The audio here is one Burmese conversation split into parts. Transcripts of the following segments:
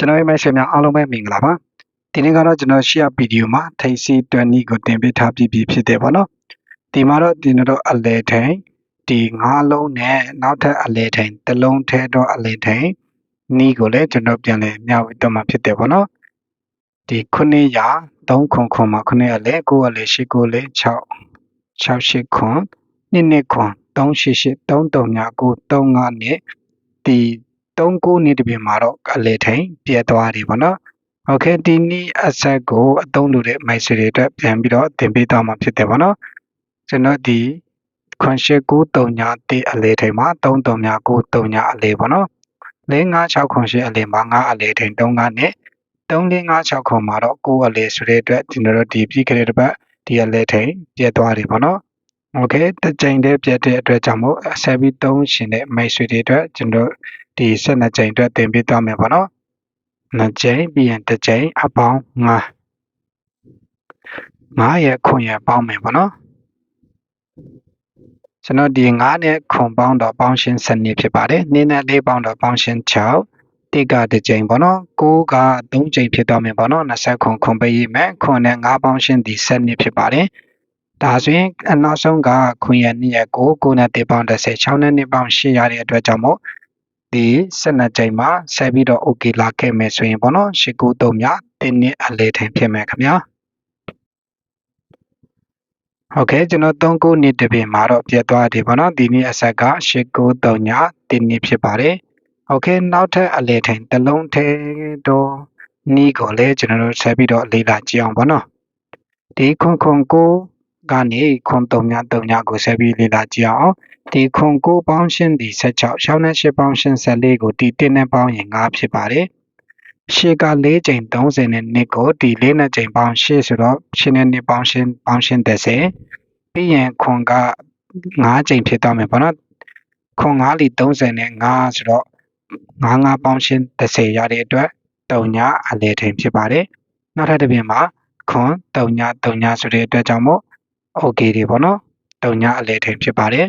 ကျွန်တော်ရဲ့မိတ်ဆွေများအားလုံးပဲမင်္ဂလာပါဒီနေ့ကတော့ကျွန်တော်ရှေ့ဗီဒီယိုမှာထိစီ20ကိုတင်ပေးထားပြီးပြီဖြစ်တယ်ပေါ့နော်ဒီမှာတော့ဒီတို့အလဲထိန်ဒီငါးလုံးနဲ့နောက်ထပ်အလဲထိန်တစ်လုံးထဲတော့အလဲထိန်နီးကိုလည်းကျွန်တော်ပြန်လဲမျှဝေတော့မှာဖြစ်တယ်ပေါ့နော်ဒီ900 3ခွန်ခွန်မှာ9အလဲ9အလဲ10ကိုလဲ6 68ခွန်နှစ်နှစ်ခွန်388 339 9နဲ့ဒီ 39နှစ်တပြင်မှာတော့အလေထိန်ပြတ်သွားတယ်ပေါ့နော်။ Okay ဒီနေ့အဆက်ကိုအသုံးလုပ်တဲ့မိုက်ဆွေတွေအတွက်ပြန်ပြီးတော့သင်ပေးသွားမှာဖြစ်တယ်ပေါ့နော်။ကျွန်တော်ဒီ993ညတေးအလေထိန်မှာ33ည93ညအလေပေါ့နော်။4568အလေမှာ9အလေထိန်3ကနဲ့3456ခုမှာတော့9အလေဆိုတဲ့အတွက်ကျွန်တော်တို့ဒီပြီးခဲ့တဲ့တစ်ပတ်ဒီအလေထိန်ပြတ်သွားတယ်ပေါ့နော်။ Okay တစ်ကြိမ်တည်းပြတ်တဲ့အတွက်ကြောင့်မို့ဆက်ပြီးသုံးရှင်တဲ့မိုက်ဆွေတွေအတွက်ကျွန်တော်ဒီ12ကြိမ်အတွက်သင်ပေးသွားမယ်ပေါ့နော်နှစ်ကြိမ်ပြီးရင်တစ်ကြိမ်အပေါင်း9 9ရဲ့ခွန်ရဲ့ပေါင်းမယ်ပေါ့နော်ကျွန်တော်ဒီ9နဲ့ခွန်ပေါင်းတော့ပေါင်းရှင်း7နှစ်ဖြစ်ပါတယ်9နဲ့4ပေါင်းတော့ပေါင်းရှင်း6တိကတစ်ကြိမ်ပေါ့နော်9က3ကြိမ်ဖြစ်သွားမယ်ပေါ့နော်20ခွန်ခွန်ပေးရမယ်ခွန်နဲ့9ပေါင်းရှင်းဒီ7နှစ်ဖြစ်ပါတယ်ဒါဆိုရင်အနောက်ဆုံးကခွန်ရ2ရက်ကို9နဲ့1ပေါင်း30 6နဲ့2ပေါင်း8ရတဲ့အတွက်ကြောင့်မို့ ဒီ12ကြိမ်မှာဆက်ပြီးတော့ okay လာခဲ့မယ်ဆိုရင်ပေါ့နော်893မြတင်းနှစ်အလေထင်ဖြစ်မယ်ခင်ဗျာဟုတ်ကဲ့ကျွန်တော်39နှစ်တပင်မှာတော့ပြတ်သွားတယ်ပေါ့နော်ဒီနေ့အဆက်က893ညတင်းနှစ်ဖြစ်ပါတယ်ဟုတ်ကဲ့နောက်ထပ်အလေထင်တစ်လုံးထဲတော့နီးကိုလည်းကျွန်တော်တို့ဆက်ပြီးတော့လေ့လာကြည့်အောင်ပေါ့နော်ဒီခွန်ခွန်ကိုကနေခွန်3ည3ညကိုဆက်ပြီးလေ့လာကြည့်အောင် ဒီခွန်9ပေါင်းရှင်းဒီ16 6နဲ့8ပေါင်းရှင်း14ကိုဒီ1နဲ့ပေါင်းရင်5ဖြစ်ပါတယ်ရှေ့က4ချိန်30နဲ့2ကိုဒီ4နဲ့ချိန်ပေါင်း8ဆိုတော့8နဲ့2ပေါင်းရှင်းပေါင်းရှင်း30ပြီးရင်ခွန်က5ချိန်ဖြစ်သွားမယ်ပေါ့နော်ခွန်5လီ30နဲ့5ဆိုတော့5 5ပေါင်းရှင်း30ရတဲ့အတွက်3ညအလေထိန်ဖြစ်ပါတယ်နောက်ထပ်တစ်ပြင်မှာခွန်3ည3ညဆိုတဲ့အတွက်ကြောင့်မို့ okay တွေပေါ့နော်3ညအလေထိန်ဖြစ်ပါတယ်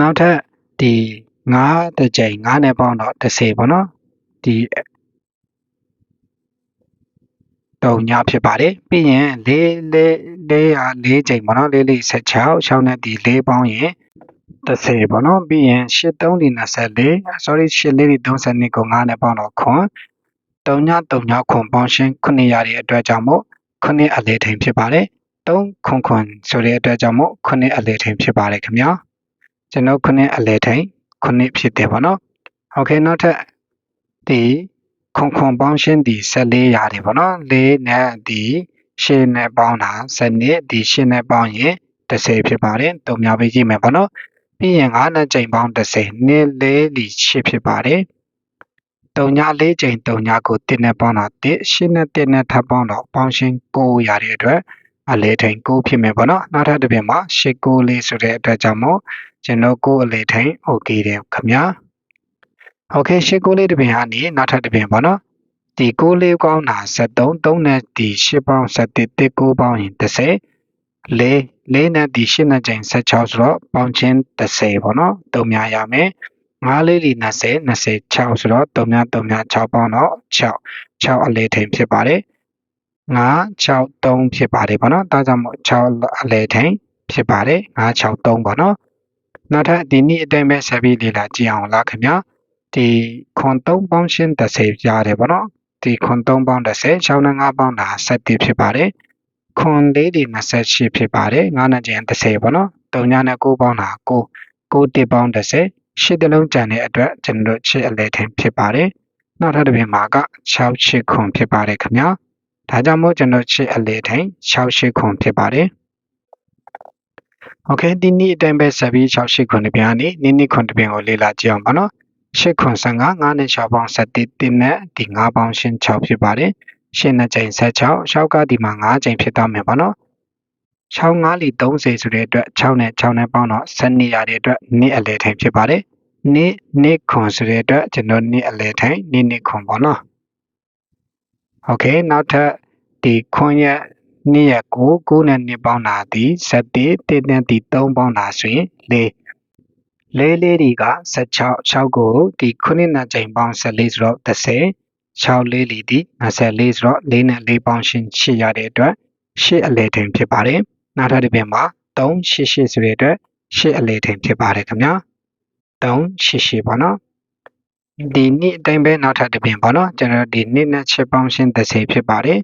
နောက်ထပ်ဒီ9တစ်ကြိမ်9နဲ့ပေါင်းတော့30ပေါ့နော်ဒီတုံညဖြစ်ပါတယ်ပြီးရင်၄၄၄ဟာ၄ချိန်ပေါ့နော်၄၄16 6နဲ့ဒီ၄ပေါင်းရင်30ပေါ့နော်ပြီးရင်8 3ဒီ24 sorry 8 4ဒီ32ကို9နဲ့ပေါင်းတော့ခွန်3ည3ညခွန်ပေါင်းရှင်း900ရတဲ့အတွက်ကြောင့်မို့9အလေထိန်ဖြစ်ပါတယ်3ခွန်ခွန်ဆိုတဲ့အတွက်ကြောင့်မို့9အလေထိန်ဖြစ်ပါတယ်ခင်ဗျာ ကျွန်တော်ခုနှစ်အလဲထိန်ခုနှစ်ဖြစ်တယ်ပေါ့နော်โอเคနောက်ထပ်ဒီခွန်ခွန်ပေါင်းရှင်းဒီ14ရတယ်ပေါ့နော်၄နဲ့ဒီရှင်းနဲ့ပေါင်းတာ7ဒီရှင်းနဲ့ပေါင်းရင်30ဖြစ်ပါတယ်တုံများပေးကြည့်မယ်ပေါ့နော်ပြီးရင်9နဲ့ချိန်ပေါင်း30နှစ်၄လီ8ဖြစ်ပါတယ်တုံညာ၄ချိန်တုံညာကို1နဲ့ပေါင်းတာ1 8နဲ့1နဲ့ထပ်ပေါင်းတော့ပေါင်းရှင်း9ရတဲ့အတွက်အလဲထိန်9ဖြစ်မယ်ပေါ့နော်နောက်ထပ်တစ်ပြင်မှာ8 9လေးဆိုတဲ့အတွက်ကြောင့်မို့ ကျွန်တော်ကိုယ်အလေထိုင် okay တယ်ခင်ဗျာ okay ရှစ်ကိုလေးတစ်ပင်ကနေနောက်ထပ်တစ်ပင်ပေါ့နော်ဒီကိုလေးကောင်းတာ73 3နဲ့ဒီ8ပေါင်း71 19ပေါင်းရင်30 4 4နဲ့ဒီ8နဲ့ကျင်16ဆိုတော့ပေါင်းချင်း30ပေါ့နော်သုံးများရမယ်9လေးလီ20 26ဆိုတော့3များ3များ6ပေါင်းတော့6 6အလေထိုင်ဖြစ်ပါတယ်963ဖြစ်ပါတယ်ပေါ့နော်ဒါကြောင့်မို့6အလဲထိုင်ဖြစ်ပါတယ်963ပေါ့နော် နောက်ထပ်ဒီနေ့အတိုင်းပဲဆက်ပြီးလေ့လာကြည့်အောင်လားခင်ဗျာဒီခွန်3ပေါင်းရှင်း30ရတယ်ပေါ့နော်ဒီခွန်3ပေါင်း30 6နဲ့5ပေါင်းတာ7ဖြစ်ပါတယ်ခွန်4ဒီ28ဖြစ်ပါတယ်9နဲ့ကျန်30ပေါ့နော်3ညနဲ့9ပေါင်းတာ9 9တစ်ပေါင်း30ရှစ်တလုံးကျန်တဲ့အတွက်ကျွန်တော်တို့ချစ်အလဲထင်ဖြစ်ပါတယ်နောက်ထပ်တစ်ပြင်မှာက6ချစ်ခွန်ဖြစ်ပါတယ်ခင်ဗျာဒါကြောင့်မို့ကျွန်တော်ချစ်အလဲထင်6ချစ်ခွန်ဖြစ်ပါတယ် ။ Okay ဒီနေ့အတိုင်းပဲဆက်ပြီး6 8 9ပြန်ကနေနိနိ9ပြန်ကိုလေ့လာကြည့်အောင်ပါနော်။8 9 5နဲ့6ပေါင်း7တင်နဲ့ဒီ9ပေါင်းရှင်း6ဖြစ်ပါတယ်။ရှင်းတဲ့ချိန်16 6ကဒီမှာ9ချိန်ဖြစ်သွားမယ်ပါနော်။65လီ30ဆိုတဲ့အတွက်6နဲ့6နဲ့ပေါင်းတော့7နေရတဲ့အတွက်နေ့အလယ်ထိုင်ဖြစ်ပါတယ်။နေ့နေ့ခွန်ဆိုတဲ့အတွက်ကျွန်တော်နေ့အလယ်ထိုင်နေ့နေ့ခွန်ပေါ့နော်။ Okay နောက်ထပ်ဒီခွန်ရဲ့ နှစ်ရက်ကို9နဲ့2ပေါင်းတာသည်7တစ်နဲ့ဒီ3ပေါင်းတာဆိုရင်4လေးလေးတွေက16 6ကိုဒီခုနှစ်နှစ်ကြိမ်ပေါင်း14ဆိုတော့30 6လေးလီဒီ24ဆိုတော့4နဲ့4ပေါင်းရှင်းရှင်းရတဲ့အတွက်ရှစ်အလေထိန်ဖြစ်ပါတယ်နောက်ထပ်တစ်ပြင်မှာ3 8 8ဆိုတဲ့အတွက်ရှစ်အလေထိန်ဖြစ်ပါတယ်ခင်ဗျာ3 8 8ပေါ့နော်ဒီနှစ်အတိုင်းပဲနောက်ထပ်တစ်ပြင်ပေါ့နော်ကျွန်တော်ဒီနှစ်နဲ့6ပေါင်းရှင်း30ဖြစ်ပါတယ်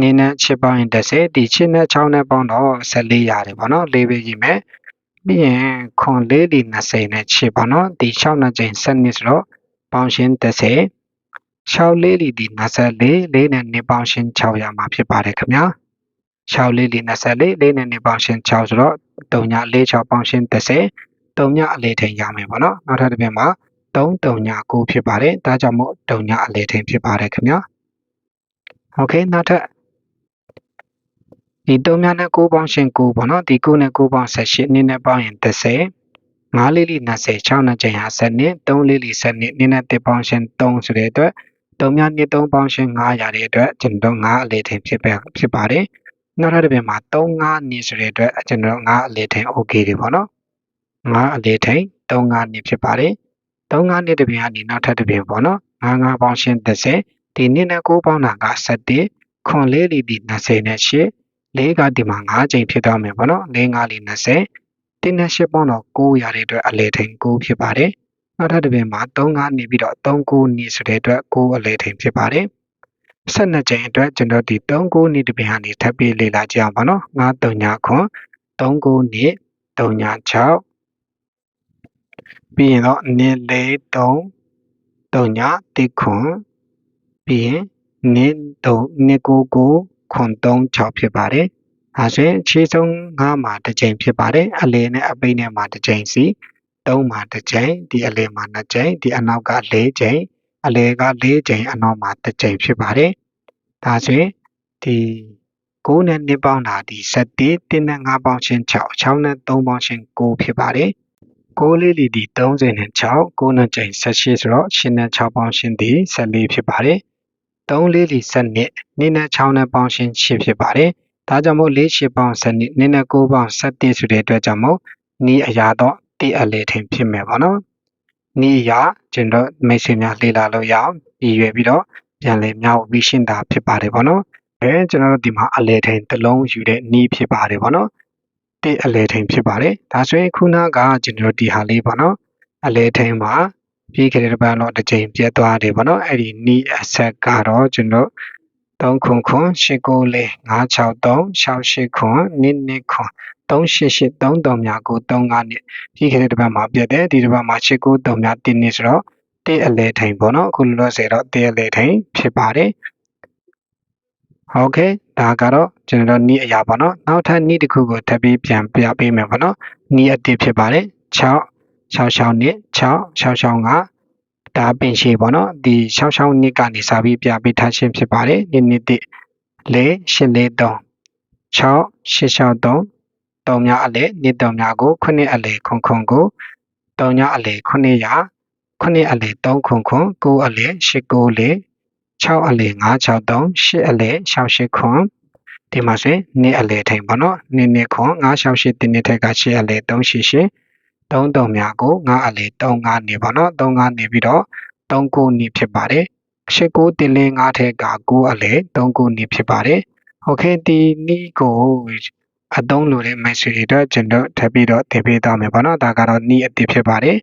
နှစ်နဲ့6ပေါင်းရင်30ဒီ6နဲ့6နဲ့ပေါင်းတော့14ရတယ်ပေါ့နော်၄ပဲကြီးမယ်ပြီးရင်ခွန်လေးဒီ20နဲ့6ပေါ့နော်ဒီ6နှစ်ကြိမ်7နှစ်ဆိုတော့ပေါင်းရှင်း30 6လေးလီဒီ24လေးနဲ့2ပေါင်းရှင်း6ရမှာဖြစ်ပါတယ်ခင်ဗျာ6လေးလီ24လေးနဲ့2ပေါင်းရှင်း6ဆိုတော့3ည4 6ပေါင်းရှင်း30 3ညအလေထိန်ရမယ်ပေါ့နော်နောက်ထပ်တစ်ပြင်မှာ3 3ည9ဖြစ်ပါတယ်ဒါကြောင့်မို့3ညအလေထိန်ဖြစ်ပါတယ်ခင်ဗျာโอเคနောက်ထပ် ဒီ3များနဲ့9ပေါင်းရှင်း9ပေါ့နော်ဒီ9နဲ့9ပေါင်း18နည်းနဲ့ပေါင်းရင်30 5လေးလီ20 6နဲ့ချိန်ဟာ7နှစ်3လေးလီ7နှစ်နည်းနဲ့1ပေါင်းရှင်း3ဆိုတဲ့အတွက်3များနှစ်3ပေါင်းရှင်း9ရတဲ့အတွက်ကျွန်တော်9အလေထိန်ဖြစ်ပဲဖြစ်ပါတယ်နောက်ထပ်တစ်ပြင်မှာ3 5နှစ်ဆိုတဲ့အတွက်ကျွန်တော်9အလေထိန် okay တွေပေါ့နော်9အလေထိန်3 5နှစ်ဖြစ်ပါတယ်3 5နှစ်တစ်ပြင်ကနေနောက်ထပ်တစ်ပြင်ပေါ့နော်9 9ပေါင်းရှင်း30ဒီနှစ်နဲ့9ပေါင်းတာက7ခွန်လေးလီဒီ20နဲ့8 လေးကဒီမှာ9ချိန်ဖြစ်သွားမယ်ပေါ့နော်၄5လီ20တင်းနဲ့8ပေါင်းတော့9ရတဲ့အတွက်အလေထိန်9ဖြစ်ပါတယ်နောက်ထပ်တစ်ပြင်မှာ3 5နေပြီးတော့3 9နေဆိုတဲ့အတွက်9အလေထိန်ဖြစ်ပါတယ်12ချိန်အတွက်ကျွန်တော်ဒီ3 9နေတစ်ပြင်ကနေထပ်ပြီးလေ့လာကြအောင်ပါနော်9 3ညခွန်3 9နေ3ည6ပြီးရင်တော့နေ4 3 3ညတိခွန်ပြီးရင်နေ3နေ9 9 ခွန်3 6ဖြစ်ပါတယ်ဒါဆိုရင်ခြေဆုံး9မှာတစ်ချိန်ဖြစ်ပါတယ်အလေနဲ့အပိတ်နဲ့မှာတစ်ချိန်စီ3မှာတစ်ချိန်ဒီအလေမှာ2ချိန်ဒီအနောက်က4ချိန်အလေက4ချိန်အနောက်မှာတစ်ချိန်ဖြစ်ပါတယ်ဒါဆိုရင်ဒီ9နဲ့2ပေါင်းတာဒီ7 1နဲ့5ပေါင်းချင်း6 6နဲ့3ပေါင်းချင်း9ဖြစ်ပါတယ်6လေးလီဒီ30နဲ့6 9နဲ့ချိန်18ဆိုတော့8နဲ့6ပေါင်းရှင်းဒီ14ဖြစ်ပါတယ် 3လေးလီ7နှစ်2နဲ့6နဲ့ပေါင်းရှင်း8ဖြစ်ပါတယ်ဒါကြောင့်မို့4 8ပေါင်း7နှစ်2နဲ့9ပေါင်း7ဆိုတဲ့အတွက်ကြောင့်မို့နီးအရာတော့တိအလေထိန်ဖြစ်မယ်ပေါ့နော်နီးအရာကျွန်တော်မိတ်ဆွေများလေ့လာလို့ရအောင်ရည်ရွယ်ပြီးတော့ပြန်လည်မြောက်ပြီးရှင်းတာဖြစ်ပါတယ်ပေါ့နော်အဲကျွန်တော်တို့ဒီမှာအလေထိန်တစ်လုံးယူတဲ့နီးဖြစ်ပါတယ်ပေါ့နော်တိအလေထိန်ဖြစ်ပါတယ်ဒါဆိုရင်ခုနကကျွန်တော်ဒီဟာလေးပေါ့နော်အလေထိန်မှာ ပြီးခဲ့တဲ့ဘက်တော့တစ်ချိန်ပြတ်သွားတယ်ပေါ့နော်အဲ့ဒီနီးအဆက်ကတော့ကျွန်တော်3ခွန်ခွန်8ကိုလေး963 68ခွန်နစ်နစ်ခွန်388 33များကို35နှစ်ပြီးခဲ့တဲ့တစ်ပတ်မှာပြတ်တယ်ဒီတစ်ပတ်မှာ893များ1နှစ်ဆိုတော့တေးအလဲထိန်ပေါ့နော်အခုလောလောဆယ်တော့တေးအလဲထိန်ဖြစ်ပါတယ်ဟုတ်ကဲ့ဒါကတော့ကျွန်တော်နီးအရာပေါ့နော်နောက်ထပ်နီးတစ်ခုကိုထပ်ပြီးပြန်ပြပေးမယ်ပေါ့နော်နီးအတစ်ဖြစ်ပါတယ်6 66နှစ်6 665ဒါပင်ရှိပေါ့နော်ဒီ66နှစ်ကနေစပြီးပြပေးထားခြင်းဖြစ်ပါတယ်နှစ်နှစ်တစ်4 843 6 863 3များအလဲနှစ်3များကို9အလဲခွန်ခွန်ကို3ညအလဲ900 9အလဲ3ခွန်ခွန်9အလဲ8ကိုလဲ6အလဲ963 8အလဲ68ခွန်ဒီမှာဆိုရင်နှစ်အလဲထိန်ပေါ့နော်နှစ်နှစ်ခွန်968တင်းနှစ်ထက်က8အလဲ388 3 3များကို9အလဲ3 5နေပေါ့နော်3 5နေပြီးတော့3 9နေဖြစ်ပါတယ်8 9တင်းလေး9ထက်က9အလဲ3 9နေဖြစ်ပါတယ်โอเคဒီနီးကိုအသုံးလိုတဲ့ message တွေတော့ကျွန်တော်ထပ်ပြီးတော့တင်ပေးသွားမယ်ပေါ့နော်ဒါကတော့နီးအတစ်ဖြစ်ပါတယ်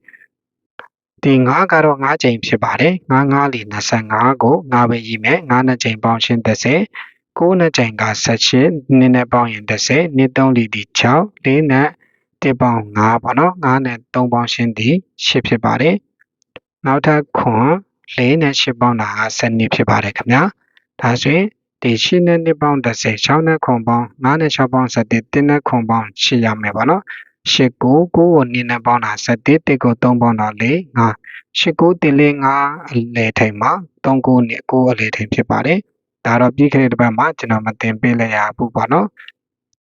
ဒီ9ကတော့9ချိန်ဖြစ်ပါတယ်9 9လီ25ကို9ပဲရေးမယ်9နှစ်ချိန်ပေါင်းရှင်း30 9နှစ်ချိန်က18နည်းနဲ့ပေါင်းရင်30နှစ်3လီဒီ6 4နဲ့ 1ပေါင်း5ပေါ့နော်9နဲ့3ပေါင်းရှင်းဒီ10ဖြစ်ပါတယ်နောက်ထပ်ခွန်4နဲ့10ပေါင်းတာက7နှစ်ဖြစ်ပါတယ်ခင်ဗျာဒါဆိုရင်ဒီ8နဲ့2ပေါင်း30 6နဲ့ခွန်ပေါင်း9နဲ့6ပေါင်း7 1နဲ့ခွန်ပေါင်း8ရမယ်ပေါ့နော်8 9 9ကို2နဲ့ပေါင်းတာ7 1ကို3ပေါင်းတာ4 5 8 9တင်လေး5အလဲထိန်မှာ3 9နဲ့9အလဲထိန်ဖြစ်ပါတယ်ဒါတော့ပြီးခဲ့တဲ့တစ်ပတ်မှာကျွန်တော်မတင်ပေးလိုက်ရဘူးပေါ့နော်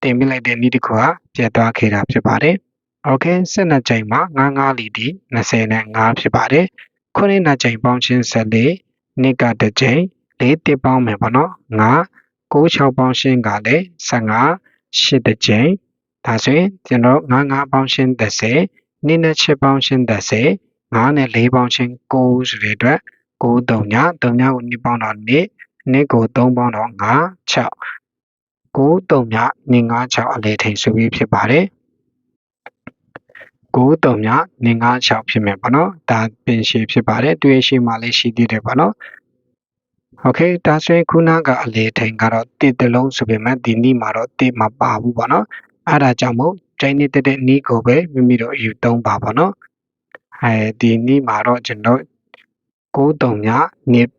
တင်ပြလိုက်တဲ့နေ့တစ်ခုဟာပြတ်သွားခဲ့တာဖြစ်ပါတယ်။ Okay 12ချိန်မှာ95လီဒီ20နဲ့5ဖြစ်ပါတယ်။ခုနှစ်နှစ်ချိန်ပေါင်းချင်း14နှစ်ကတစ်ချိန်၄တစ်ပေါင်းမယ်ပေါ့နော်။9 96ပေါင်းရှင်းကလည်း15ရှစ်တစ်ချိန်ဒါဆိုရင်ကျွန်တော်95ပေါင်းရှင်း30နှစ်နဲ့7ပေါင်းရှင်း30 9နဲ့4ပေါင်းရှင်း9ဆိုတဲ့အတွက်9 3ည3ညကို2ပေါင်းတော့2နှစ်ကို3ပေါင်းတော့5 6 9 3ည2 5 6အလေထိန်ဆိုပြီးဖြစ်ပါတယ်9 3ည2 5 6ဖြစ်မယ်ပေါ့နော်ဒါပင်ရှည်ဖြစ်ပါတယ်တွေ့ရှိမှလည်းရှိသေးတယ်ပေါ့နော်โอเคဒါဆိုရင်ခုနကအလေထိန်ကတော့တစ်တလုံးဆိုပေမဲ့ဒီနေ့မှာတော့တစ်မပါဘူးပေါ့နော်အဲ့ဒါကြောင့်မို့ကျိုင်းနေတဲ့တဲ့နီးကိုပဲမိမိတို့ယူသုံးပါပေါ့နော်အဲဒီနေ့မှာတော့ကျွန်တော်9 3ညနှစ်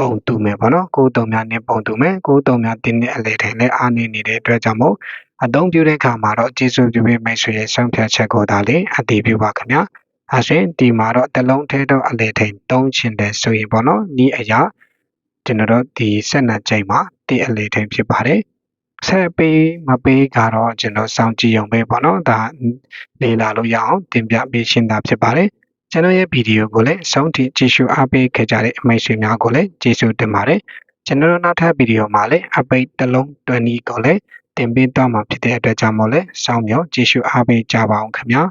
ပုံတူမယ်ပေါ့နော်9 3ညနှစ်ပုံတူမယ်9 3ညတင်းနဲ့အလေထိန်နဲ့အားနေနေတဲ့အတွက်ကြောင့်မို့အသုံးပြုတဲ့အခါမှာတော့ကျေးဇူးပြုပေးမိတ်ဆွေရဲ့ဆုံးဖြတ်ချက်ကိုဒါလေးအတည်ပြုပါခင်ဗျာအဲဆိုရင်ဒီမှာတော့တလုံးထဲတော့အလေထိန်သုံးချင်တယ်ဆိုရင်ပေါ့နော်ဤအရာကျွန်တော်တို့ဒီဆက်နံချိန်မှာတည်အလေထိန်ဖြစ်ပါတယ်ဆက်ပေးမပေးကတော့ကျွန်တော်စောင့်ကြည့်ရုံပဲပေါ့နော်ဒါလေ့လာလို့ရအောင်တင်ပြပေးရှင်းတာဖြစ်ပါတယ် ကျွန်တော်ရဲ့ဗီဒီယိုကိုလည်းအဆုံးထိကြည့်ရှုအားပေးခဲ့ကြတဲ့အမိတ်ဆွေများကိုလည်းကျေးဇူးတင်ပါတယ်ကျွန်တော်တို့နောက်ထပ်ဗီဒီယိုမှာလည်းအပိတ်တစ်လုံး20ကိုလည်းတင်ပေးတော့မှာဖြစ်တဲ့အတွက်ကြောင့်မို့လဲစောင့်မျှော်ကြည့်ရှုအားပေးကြပါအောင်ခင်ဗျာ